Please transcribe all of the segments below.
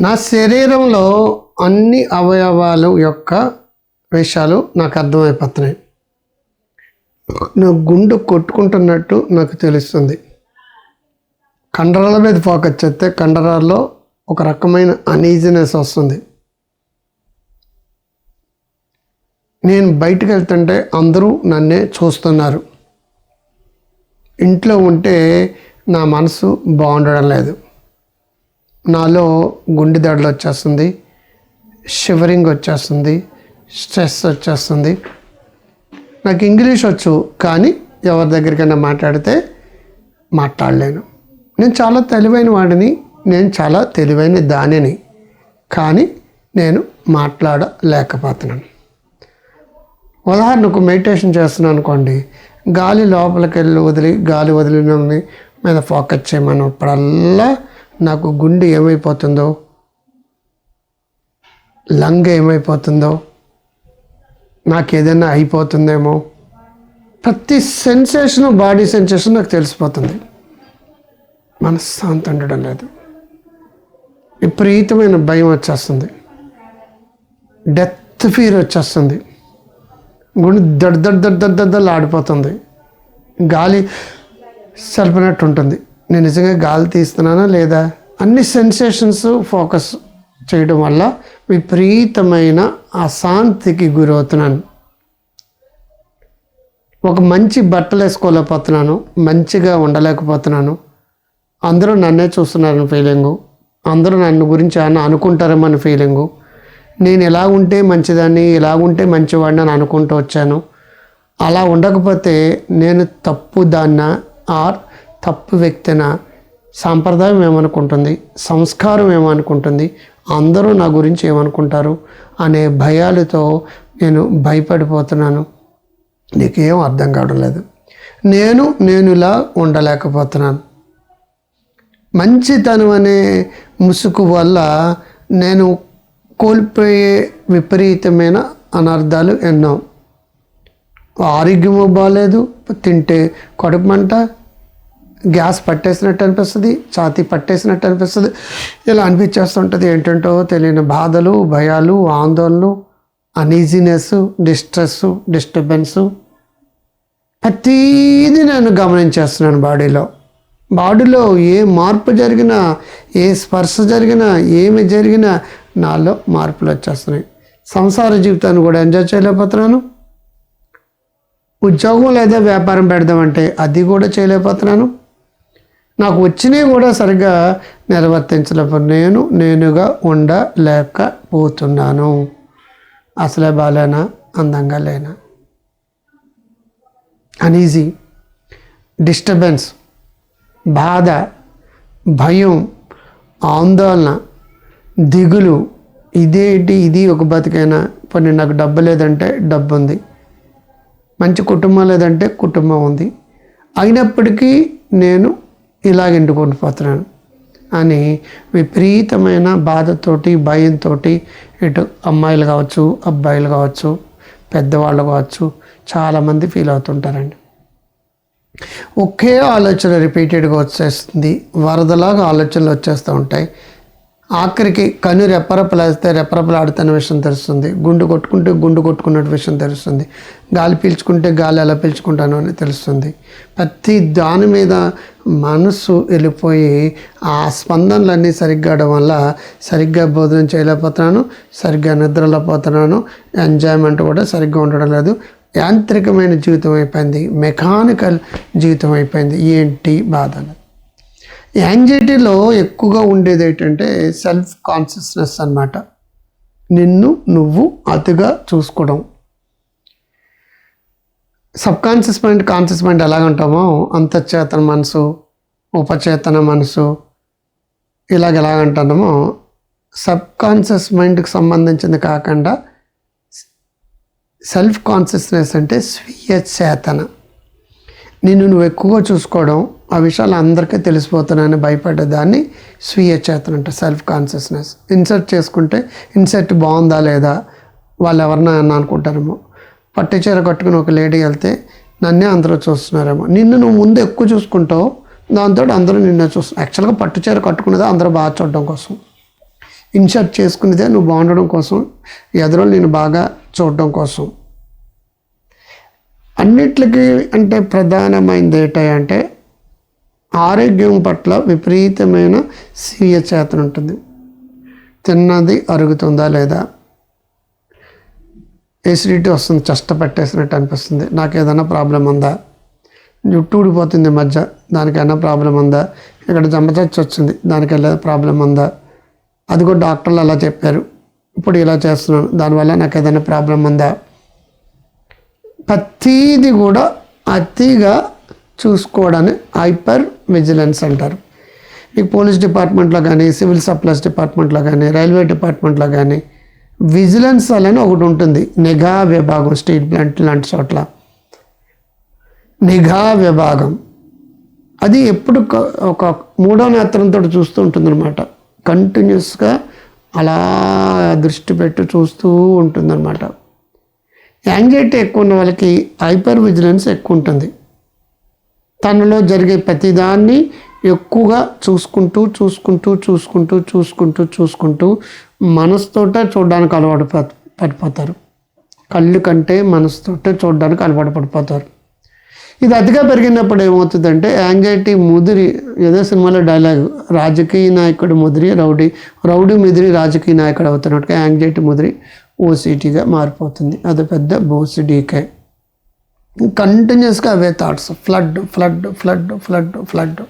నా శరీరంలో అన్ని అవయవాలు యొక్క విషయాలు నాకు అర్థమైపోతున్నాయి. నా గుండు కొట్టుకుంటున్నట్టు నాకు తెలుస్తుంది. కండరాల మీద ఫోకస్ చేస్తే కండరాల్లో ఒక రకమైన అనీజినెస్ వస్తుంది. నేను బయటకు వెళ్తుంటే అందరూ నన్నే చూస్తున్నారు. ఇంట్లో ఉంటే నా మనసు బాగుండడం లేదు. నాలో గుండె దడలు వచ్చేస్తుంది షివరింగ్ వచ్చేస్తుంది స్ట్రెస్ వచ్చేస్తుంది. నాకు ఇంగ్లీష్ వచ్చు కానీ ఎవరి దగ్గరికైనా మాట్లాడితే మాట్లాడలేను. నేను చాలా తెలివైన వాడిని నేను చాలా తెలివైన దానిని కానీ నేను మాట్లాడలేకపోతున్నాను. ఉదాహరణకు మెడిటేషన్ చేస్తున్నాను అనుకోండి గాలి లోపలికి వెళ్ళి వదిలి గాలి వదిలిన మీద ఫోకస్ చేయమన్నప్పుడల్లా నాకు గుండె ఏమైపోతుందో లంగ్ ఏమైపోతుందో నాకు ఏదైనా అయిపోతుందేమో ప్రతి సెన్సేషన్ బాడీ సెన్సేషన్ నాకు తెలిసిపోతుంది. మనశ్శాంతి ఉండడం లేదు. విపరీతమైన భయం వచ్చేస్తుంది. డెత్ ఫీర్ వచ్చేస్తుంది. గుండె దడ్ దడ్ దడ్ దడ్ దద్దలు ఆడిపోతుంది. గాలి సరిపినట్టు ఉంటుంది. నేను నిజంగా గాలి తీస్తున్నానా లేదా? అన్ని సెన్సేషన్స్ ఫోకస్ చేయడం వల్ల విపరీతమైన అశాంతికి గురవుతున్నాను. ఒక మంచి బట్టలు వేసుకోలేకపోతున్నాను మంచిగా ఉండలేకపోతున్నాను. అందరూ నన్నే చూస్తున్నారని ఫీలింగు అందరూ నన్ను గురించి అని అనుకుంటారేమని ఫీలింగు నేను ఎలా ఉంటే మంచిదాన్ని ఎలా ఉంటే మంచివాడిని అని అనుకుంటూ వచ్చాను. అలా ఉండకపోతే నేను తప్పు దాన్న ఆర్ తప్పు వ్యక్తిన సాంప్రదాయం ఏమనుకుంటుంది? సంస్కారం ఏమనుకుంటుంది? అందరూ నా గురించి ఏమనుకుంటారు? అనే భయాలతో నేను భయపడిపోతున్నాను. నీకేం అర్థం కావడం లేదు. నేను నేనులా ఉండలేకపోతున్నాను. మంచితనం అనే ముసుగు వల్ల నేను కోల్పోయే విపరీతమైన అనర్థాలు ఎన్నో. ఆరోగ్యము బాగాలేదు తింటే కడుపు మంట గ్యాస్ పట్టేసినట్టు అనిపిస్తుంది ఛాతీ పట్టేసినట్టు అనిపిస్తుంది. ఇలా అనిపించేస్తుంటుంది ఏంటంటో తెలియని బాధలు భయాలు ఆందోళనలు అనీజీనెస్ డిస్ట్రెస్ డిస్టర్బెన్సు ప్రతీది నేను గమనించేస్తున్నాను బాడీలో. బాడీలో ఏ మార్పు జరిగినా ఏ స్పర్శ జరిగినా ఏమి జరిగినా నాలో మార్పులు వచ్చేస్తున్నాయి. సంసార జీవితాన్ని కూడా ఎంజాయ్ చేయలేకపోతున్నాను. ఉద్యోగం లేదా వ్యాపారం పెడదామంటే అది కూడా చేయలేకపోతున్నాను. నాకు వచ్చినవి కూడా సరిగ్గా నిర్వర్తించలేకపోతే నేను నేనుగా ఉండలేకపోతున్నాను. అసలే బాలేనా? అందంగా లేనా? అనీజీ డిస్టర్బెన్స్ బాధ. భయం. ఆందోళన. దిగులు. ఇదేంటి ఇది ఒక బతికైనా. పోనీ నాకు డబ్బు లేదంటే డబ్బు ఉంది. మంచి కుటుంబం లేదంటే కుటుంబం ఉంది. అయినప్పటికీ నేను ఇలాగ ఎండుకొని పోతున్నాను అని విపరీతమైన బాధతోటి భయంతో ఇటు అమ్మాయిలు కావచ్చు అబ్బాయిలు కావచ్చు పెద్దవాళ్ళు కావచ్చు చాలామంది ఫీల్ అవుతుంటారండి. ఒకే ఆలోచన రిపీటెడ్గా వచ్చేస్తుంది. వరదలాగా ఆలోచనలు వచ్చేస్తూ ఉంటాయి. ఆఖరికి కన్ను రెప్పరెప్పలేస్తే రెప్పరెప్పలాడుతున్న విషయం తెలుస్తుంది. గుండు కొట్టుకుంటే గుండు కొట్టుకున్నట్టు విషయం తెలుస్తుంది. గాలి పీల్చుకుంటే గాలి ఎలా పీల్చుకుంటాను అని తెలుస్తుంది. ప్రతి దాని మీద మనసు వెళ్ళిపోయి ఆ స్పందనలన్నీ సరిగ్గా అవడం వల్ల సరిగ్గా భోజనం చేయలేకపోతున్నాను సరిగ్గా నిద్రలేకపోతున్నాను ఎంజాయ్మెంట్ కూడా సరిగ్గా ఉండడం లేదు. యాంత్రికమైన జీవితం అయిపోయింది. మెకానికల్ జీవితం అయిపోయింది. ఏంటి బాధ యాంగ్జైటీలో ఎక్కువగా ఉండేది ఏంటంటే సెల్ఫ్ కాన్షియస్నెస్ అన్నమాట. నిన్ను నువ్వు అతిగా చూసుకోవడం. Subconscious mind conscious mind ఎలాగంటామో అంతఃచేతన మనసు ఉపచేతన మనసు ఇలాగ ఎలాగంటున్నామో సబ్ కాన్షియస్ మైండ్కి సంబంధించింది కాకుండా సెల్ఫ్ కాన్షియస్నెస్ అంటే స్వీయ చేతన. నిన్ను నువ్వు ఎక్కువగా చూసుకోవడం ఆ విషయాలు అందరికీ తెలిసిపోతున్నాయని భయపడ్డదాన్ని స్వీయ చేతన అంటే సెల్ఫ్ కాన్షియస్నెస్ ఇన్సర్ట్ చేసుకుంటే ఇన్సర్ట్ బాగుందా లేదా వాళ్ళు ఎవరన్నా అని అనుకుంటారేమో. పట్టు చీర కట్టుకుని ఒక లేడీ వెళ్తే నన్నే అందరూ చూస్తున్నారేమో. నిన్ను నువ్వు ముందు ఎక్కువ చూసుకుంటావు దాంతో అందరూ నిన్న చూస్తున్నారు యాక్చువల్గా పట్టు చీర కట్టుకునేది అందరూ బాగా చూడడం కోసం. ఇన్సర్ట్ చేసుకునేదే నువ్వు బాగుండడం కోసం ఎదురు నేను బాగా చూడడం కోసం. అన్నిటికీ అంటే ప్రధానమైనది ఏంటంటే ఆరోగ్యం పట్ల విపరీతమైన స్వీయ చేతన ఉంటుంది. తిన్నది అరుగుతుందా లేదా? ఎసిడిటీ వస్తుంది చెష్ట పెట్టేసినట్టు అనిపిస్తుంది. నాకు ఏదైనా ప్రాబ్లం ఉందా? జుట్టు ఊడిపోతుంది మధ్య. దానికైనా ప్రాబ్లం ఉందా? ఇక్కడ జమచచ్చి వచ్చింది. దానికి వెళ్ళే ప్రాబ్లం ఉందా? అది కూడా డాక్టర్లు అలా చెప్పారు. ఇప్పుడు ఇలా చేస్తున్నాను. దానివల్ల నాకు ఏదైనా ప్రాబ్లం ఉందా? ప్రతీది కూడా అతిగా చూసుకోవడాన్ని హైపర్ విజిలెన్స్ అంటారు. మీకు పోలీస్ డిపార్ట్మెంట్లో కానీ సివిల్ సప్లైస్ డిపార్ట్మెంట్లో కానీ రైల్వే డిపార్ట్మెంట్లో కానీ విజిలెన్స్ అని ఒకటి ఉంటుంది. నిఘా విభాగం స్టేట్ ప్లాంట్ లాంటి చోట్ల. నిఘా విభాగం. అది ఎప్పుడు ఒక మూడో నేత్రంతో చూస్తూ ఉంటుందన్నమాట. కంటిన్యూస్గా అలా దృష్టి పెట్టి చూస్తూ ఉంటుందన్నమాట. యాంగ్జైటీ ఎక్కువ ఉన్న వాళ్ళకి హైపర్ విజిలెన్స్ ఎక్కువ ఉంటుంది. తనలో జరిగే ప్రతిదాన్ని ఎక్కువగా చూసుకుంటూ చూసుకుంటూ చూసుకుంటూ చూసుకుంటూ చూసుకుంటూ మనసుతోట చూడడానికి అలవాటు పడిపోతారు. కళ్ళు కంటే మనసుతోట చూడడానికి అలవాటు పడిపోతారు. ఇది అతిగా పెరిగినప్పుడు ఏమవుతుందంటే యాంగ్జైటీ ముదిరి ఏదో సినిమాలో డైలాగ్ రాజకీయ నాయకుడు ముదిరి రౌడీ రౌడీ ముదిరి రాజకీయ నాయకుడు అవుతున్నట్టుగా యాంగ్జైటీ ముదిరి ఓసిటీగా మారిపోతుంది. అది పెద్ద బోసిడీకే కంటిన్యూస్గా అవే thoughts flood flood flood flood flood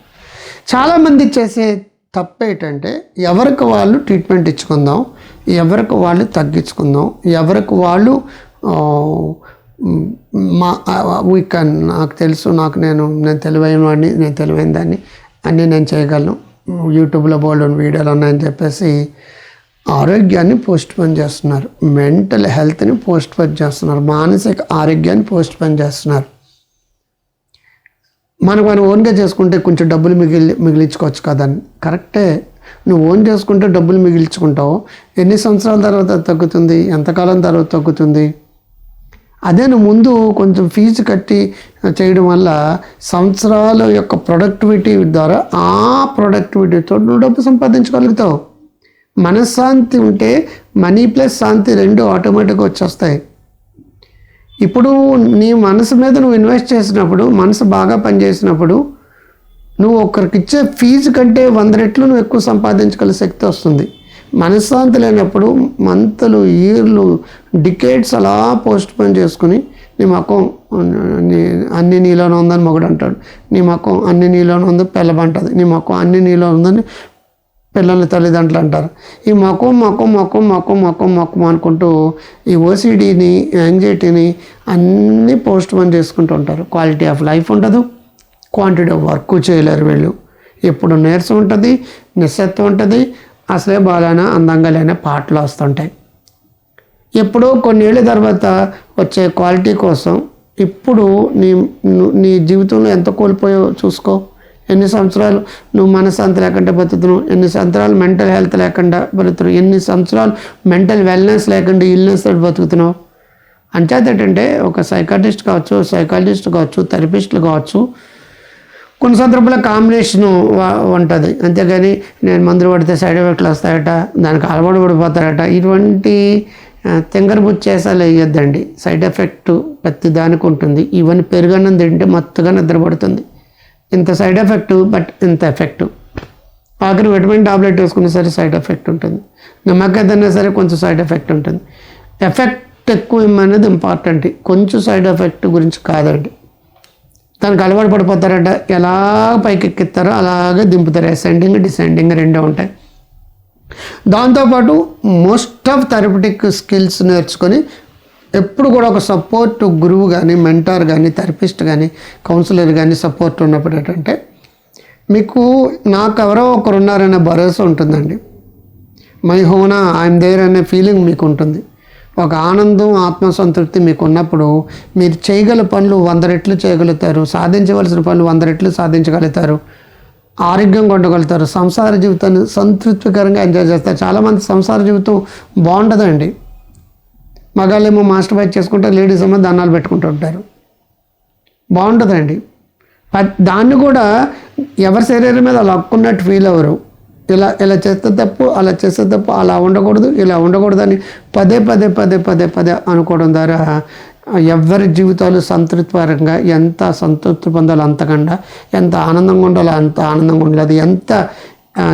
చాలామంది చేసే తప్పు ఏంటంటే ఎవరికి వాళ్ళు ట్రీట్మెంట్ ఇచ్చుకుందాం ఎవరికి వాళ్ళు తగ్గించుకుందాం ఎవరికి వాళ్ళు మా వీ కెన్ నాకు తెలుసు నాకు నేను నేను తెలివైన వాడిని నేను తెలివైన దాన్ని అన్నీ నేను చేయగలను. యూట్యూబ్లో బోల్డ్ వీడియోలు ఉన్నాయని చెప్పేసి ఆరోగ్యాన్ని పోస్ట్ పోన్ చేస్తున్నారు. మెంటల్ హెల్త్ని పోస్ట్పోన్ చేస్తున్నారు. మానసిక ఆరోగ్యాన్ని పోస్ట్ పోన్ చేస్తున్నారు. మనకు మనం ఓన్గా చేసుకుంటే కొంచెం డబ్బులు మిగిలి మిగిలించుకోవచ్చు కదని కరెక్టే. నువ్వు ఓన్ చేసుకుంటే డబ్బులు మిగిల్చుకుంటావు. ఎన్ని సంవత్సరాల తర్వాత తగ్గుతుంది? ఎంతకాలం తర్వాత తగ్గుతుంది? అదే నువ్వు ముందు కొంచెం ఫీజు కట్టి చేయడం వల్ల సంవత్సరాల యొక్క ప్రొడక్టివిటీ ద్వారా ఆ ప్రొడక్టివిటీతో నువ్వు డబ్బు సంపాదించగలుగుతావు. మనశ్శాంతి ఉంటే మనీ ప్లస్ శాంతి రెండు ఆటోమేటిక్గా వచ్చేస్తాయి. ఇప్పుడు నీ మనసు మీద నువ్వు ఇన్వెస్ట్ చేసినప్పుడు మనసు బాగా పనిచేసినప్పుడు నువ్వు ఒకరికి ఇచ్చే ఫీజు కంటే వంద రెట్లు నువ్వు ఎక్కువ సంపాదించగల శక్తి వస్తుంది. మనశ్శాంతి లేనప్పుడు మంత్లు ఇయర్లు డికేట్స్ అలా పోస్ట్ పోన్ చేసుకుని నీ మకం నీ అన్ని నీలోనే ఉందని మొగుడు అంటాడు. నీ మకం అన్ని నీలోనే ఉంది పిల్లబంటది నీ మకం అన్ని నీలో ఉందని పిల్లల తల్లిదండ్రులు అంటారు. ఈ మకం మకం మకం మకం మకం మకం అనుకుంటూ ఈ ఓసిడీని యాంగ్జైటీని అన్నీ పోస్ట్ పోన్ చేసుకుంటూ ఉంటారు. క్వాలిటీ ఆఫ్ లైఫ్ ఉండదు. క్వాంటిటీ ఆఫ్ వర్క్ చేయలేరు వీళ్ళు. ఎప్పుడు నీరసం ఉంటుంది నిస్సత్వం ఉంటుంది అసలే బాగాలేనా అందంగా లేని పాటలు వస్తుంటాయి. ఎప్పుడో కొన్నేళ్ళ తర్వాత వచ్చే క్వాలిటీ కోసం ఇప్పుడు నీ నీ జీవితంలో ఎంత కోల్పోయో చూసుకో. ఎన్ని సంవత్సరాలు నువ్వు మనశ్శాంతి లేకుండా బతుకుతున్నావు? ఎన్ని సంవత్సరాలు మెంటల్ హెల్త్ లేకుండా బతుకుతున్నావు? ఎన్ని సంవత్సరాలు మెంటల్ వెల్నెస్ లేకుండా ఇల్నెస్ తోటి బతుకుతున్నావు? అంచేత ఏంటంటే ఒక సైకాటిస్ట్ కావచ్చు సైకాలజిస్ట్ కావచ్చు థెరపిస్టులు కావచ్చు కొన్ని సందర్భాల్లో కాంబినేషన్ ఉంటుంది. అంతేగాని నేను మందులు పడితే సైడ్ ఎఫెక్ట్లు వస్తాయట దానికి అలవాటు పడిపోతారట ఇటువంటి ఆ, తింగరబుచ్చేసాలు వేయొద్దండి. సైడ్ ఎఫెక్ట్ ప్రతి దానికి ఉంటుంది. ఈవెన్ పెరుగన్నం తింటే మత్తుగా నిద్రపడుతుంది. ఇంత సైడ్ ఎఫెక్ట్ బట్ ఇంత ఎఫెక్ట్ ఆఖరి విటమిన్ టాబ్లెట్ వేసుకున్నా సరే సైడ్ ఎఫెక్ట్ ఉంటుంది. నిమ్మకాయ తిన్నా సరే కొంచెం సైడ్ ఎఫెక్ట్ ఉంటుంది. ఎఫెక్ట్ ఎక్కువ ఇమ్మనేది ఇంపార్టెంట్ కొంచెం సైడ్ ఎఫెక్ట్ గురించి కాదండి. దానికి అలవాటు పడిపోతారంట. ఎలా పైకి ఎక్కిస్తారో అలాగే దింపుతారు. అసెండింగ్ డిసెండింగ్ రెండే ఉంటాయి. దాంతోపాటు మోస్ట్ ఆఫ్ థెరపటిక్ స్కిల్స్ నేర్చుకొని ఎప్పుడు కూడా ఒక సపోర్ట్ గురువు కానీ మెంటార్ కానీ థెరపిస్ట్ కానీ కౌన్సిలర్ కానీ సపోర్ట్ ఉన్నప్పుడు ఏంటంటే మీకు నాకు ఎవరో ఒకరు ఉన్నారనే భరోసా ఉంటుందండి. మై హోనా ఐఎమ్ దేర్ అనే ఫీలింగ్ మీకు ఉంటుంది ఒక ఆనందం ఆత్మసంతృప్తి మీకు ఉన్నప్పుడు మీరు చేయగల పనులు వంద రెట్లు చేయగలుగుతారు సాధించవలసిన పనులు వంద రెట్లు సాధించగలుగుతారు ఆరోగ్యంగా ఉండగలుగుతారు సంసార జీవితాన్ని సంతృప్తికరంగా ఎంజాయ్ చేస్తారు. చాలామంది సంసార జీవితం బాగుండదండి. మగాళ్ళేమో మాస్టర్ బైక్ చేసుకుంటారు లేడీస్ ఏమో దానాలు పెట్టుకుంటూ ఉంటారు బాగుంటుందండి దాన్ని కూడా ఎవరి శరీరం మీద లక్కున్నట్టు ఫీల్ అవ్వరు. ఇలా ఇలా చేస్తే తప్పు అలా చేస్తే తప్పు అలా ఉండకూడదు ఇలా ఉండకూడదు అని పదే పదే పదే పదే పదే అనుకోవడం ద్వారా ఎవరి జీవితాలు సంతృప్తిపరంగా ఎంత సంతృప్తి పొందాలో అంతకండా ఎంత ఆనందంగా ఉండాలో అంత ఆనందంగా ఉండాలి. ఎంత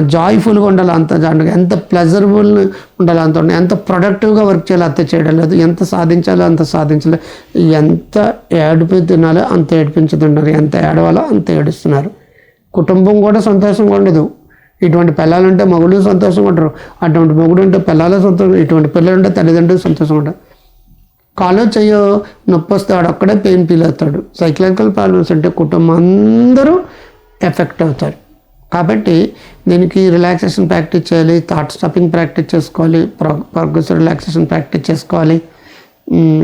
జాయ్ఫుల్గా ఉండాలి అంత జాయిగా ఎంత ప్లెజరబుల్ ఉండాలి అంత ఉండాలి. ఎంత ప్రొడక్టివ్గా వర్క్ చేయాలో అంత చేయడం లేదు. ఎంత సాధించాలో అంత సాధించలేదు ఎంత ఏడిపి తినాలో అంత ఏడిపించుతున్నారు. ఎంత ఏడవాలో అంత ఏడుస్తున్నారు. కుటుంబం కూడా సంతోషంగా ఉండదు. ఇటువంటి పిల్లలు ఉంటే మగుడు సంతోషంగా ఉంటారు. అటువంటి మగుడు ఉంటే పిల్లలు సంతోషం ఇటువంటి పిల్లలు ఉంటే తల్లిదండ్రులు సంతోషంగా ఉంటారు. కాలో చెయ్యో నొప్పి వస్తే ఆడొక్కడే పెయిన్ ఫీల్ అవుతాడు. సైకలాజికల్ ప్రాబ్లమ్స్ అంటే కుటుంబం అందరూ ఎఫెక్ట్ అవుతారు. కాబట్టి దీనికి రిలాక్సేషన్ ప్రాక్టీస్ చేయాలి థాట్ స్టాపింగ్ ప్రాక్టీస్ చేసుకోవాలి ప్రోగ్రెస్ రిలాక్సేషన్ ప్రాక్టీస్ చేసుకోవాలి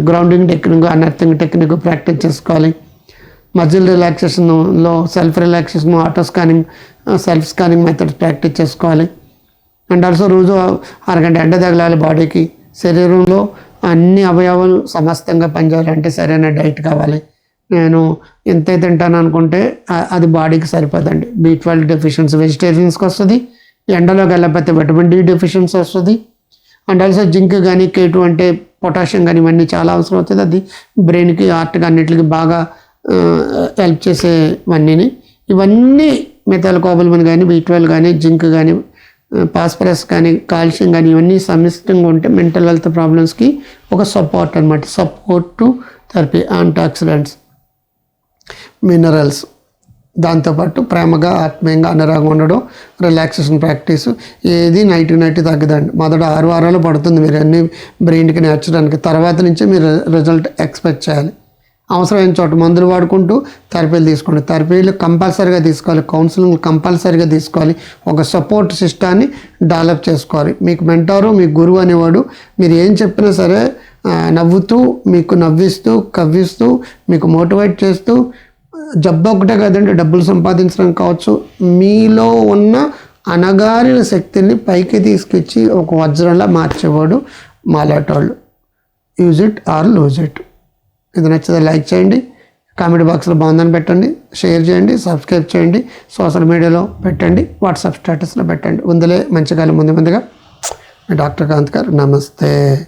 grounding technique and earthing technique practice చేసుకోవాలి. Muscle రిలాక్సేషన్లో self relaxation auto scanning self scanning methods practice చేసుకోవాలి. అండ్ ఆల్సో రోజు అరగంట ఎండ తగలాలి బాడీకి శరీరంలో అన్ని అవయవాలు సమస్తంగా పనిచేయాలంటే సరైన డైట్ కావాలి. నేను ఎంత తింటాను అనుకుంటే అది బాడీకి సరిపోదండి. బి ట్వెల్వ్ డెఫిషియన్సీ వెజిటేరియన్స్కి వస్తుంది ఎండలో వెళ్ళకపోతే విటమిన్ డి డెఫిషియన్సీ వస్తుంది. అండ్ ఆల్సో జింక్ కానీ కేటు అంటే పొటాషియం కానీ ఇవన్నీ చాలా అవసరం అవుతుంది. అది బ్రెయిన్కి హార్ట్కి అన్నిటికి బాగా హెల్ప్ చేసేవన్నీని. ఇవన్నీ మెథల్ కోబల్మన్ కానీ బి ట్వెల్వ్ కానీ జింక్ కానీ పాస్పరస్ కానీ కాల్షియం కానీ ఇవన్నీ సమిష్టంగా ఉంటే మెంటల్ హెల్త్ ప్రాబ్లమ్స్కి ఒక సపోర్ట్ అనమాట support to therapy oxidants minerals. దాంతోపాటు ప్రేమగా ఆత్మీయంగా అనురాగం ఉండడం రిలాక్సేషన్ ప్రాక్టీస్ ఏది నైట్ నైట్ తగ్గదండి. మొదట ఆరు వారాలు పడుతుంది మీరు అన్ని బ్రెయిన్కి నేర్చడానికి తర్వాత నుంచే మీరు రిజల్ట్ ఎక్స్పెక్ట్ చేయాలి. అవసరమైన చోట మందులు వాడుకుంటూ థెరపీలు తీసుకోండి. థెరపీలు కంపల్సరీగా తీసుకోవాలి. కౌన్సిలింగ్ కంపల్సరీగా తీసుకోవాలి. ఒక సపోర్ట్ సిస్టాన్ని డెవలప్ చేసుకోవాలి. మీకు మెంటారు మీ గురువు అనేవాడు మీరు ఏం చెప్పినా సరే నవ్వుతూ మీకు నవ్విస్తూ కవ్విస్తూ మీకు మోటివేట్ చేస్తూ జబ్బు ఒకటే కదండి డబ్బులు సంపాదించడం కావచ్చు. మీలో ఉన్న అనగారిన శక్తిని పైకి తీసుకొచ్చి ఒక వజ్రంలా మార్చేవాడు మాలాటోళ్ళు. Use it or lose it ఇది నచ్చితే లైక్ చేయండి కామెంట్ బాక్స్లో బాగుందని పెట్టండి షేర్ చేయండి సబ్స్క్రైబ్ చేయండి సోషల్ మీడియాలో పెట్టండి వాట్సాప్ స్టేటస్లో పెట్టండి. ఉందలే మంచి కాలం ముందు ముందుగా. డాక్టర్ కాంత్ గారు నమస్తే.